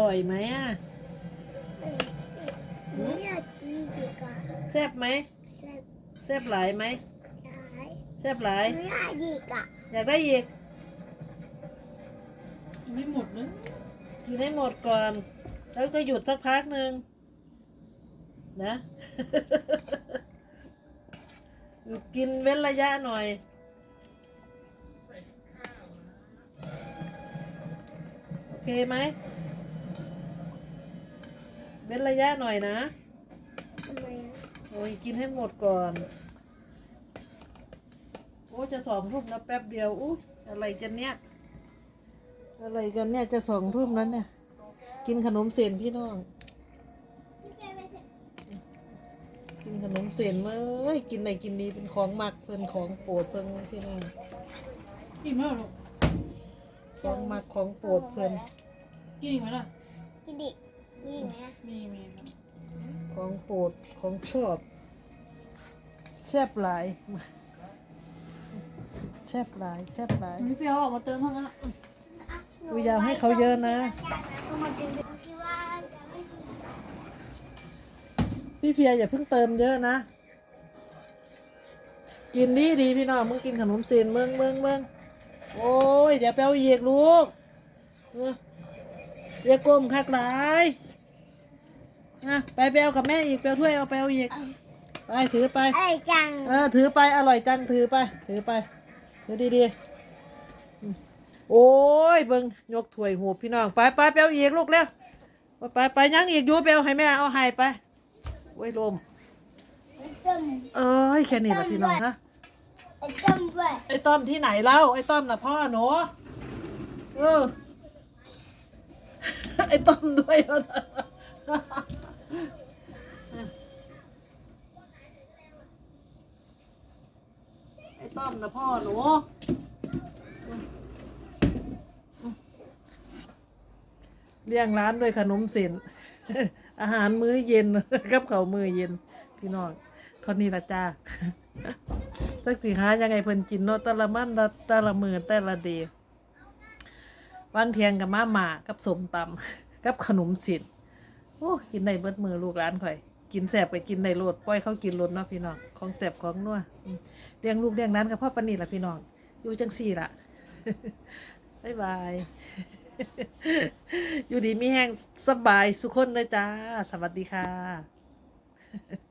ร่อยไหมอะหนูอยากกินดีกว่าแซ่บไหมแซ่บแซ่บหลายไหมย้ายแซ่บหลายหนูอยากดีกว่าอยากได้อีกไม่หมดเลยกินให้หมดก่อน แล้วก็หยุดสักพักหนึ่งนะ หยุดกินเว้นระยะหน่อยโอเคไหม เว้นระยะหน่อยนะทำไมอะโอ้ยกินให้หมดก่อน โอ้จะสองทุ่มแล้วแป๊บเดียวอุ้ยอะไรกันเนี่ยอะไรกันเนี่ยจะสองทุ่มแล้วเนี่ย กินขนมเส้นพี่น้อง กินขนมเส้นเอ้ยกินไหนกินดีเป็นของมักเป็นของโปรดเพิ่นพี่น้องกินไหมลูกของมักของโปรดเพิ่นกินอีกไหมล่ะกินดิ มีไหมอะมีมีครับของโปรดของชอบแซ่บหลายแซ่บหลายแซ่บหลายพี่เฟียวออกมาเติมเท่านั้นอะกูอยากให้เขาเยอะนะเอามากินดูที่ว่าจะไม่กินพี่เฟียอย่าเพิ่งเติมเยอะนะ กินดีดีพี่น้องมึงกินขนมเส้นเมืองเมืองเมืองโอ้ย เดี๋ยวไปเอาอีกลูกเออเรียกกลมคักหลาย อะไปไปเอากับแม่อีกไปเอาถ้วยเอาไปเอาอีกไปถือไปไอ้จัง เออถือไปอร่อยจังถือไป ถือไปถือดีๆอืมโอ้ยเบิ่งยกถ้วยหูพี่น้องไปไปไปเอาอีกลูกเร็วไปไปไปยังอีกอยู่ไปเอาให้แม่เอาให้ไปโอ้ยลมไอ้ต้มเอ้ยแค่นี้ละพี่น้องนะไอ้ต้มด้วยไอ้ต้อมที่ไหนเล่าไอ้ต้อมน่ะพ่อหนูเออไอ้ต้อมด้วย อ้ต้อมนะพ่อหนู เลี้ยงร้านด้วยขนมเส้น อาหารมื้อเย็น กับเขาวมื้อเย็น พี่น้องเท่านี้ละจ้าสักสิหายังไงเพิ่นกินเนาะแต่ละมันละแต่ละมือแต่ละเดย์บางเทียงกับมาหมากับสมตำกับขนมสินโอ้กินได้เบิดมือลูกร้านข่อย กินแสบไปกินในโลดปล่อยเขากินโลดเนาะพี่น้องของแสบของนัวเลี้ยงลูกเลี้ยงนั้นกับพ่อปนิดล่ะพี่น้องอยู่จังสี่ล่ะบ๊ายบาย อยู่ดีมีแห้งสบายสุขคนเลยจ้า สวัสดีค่ะ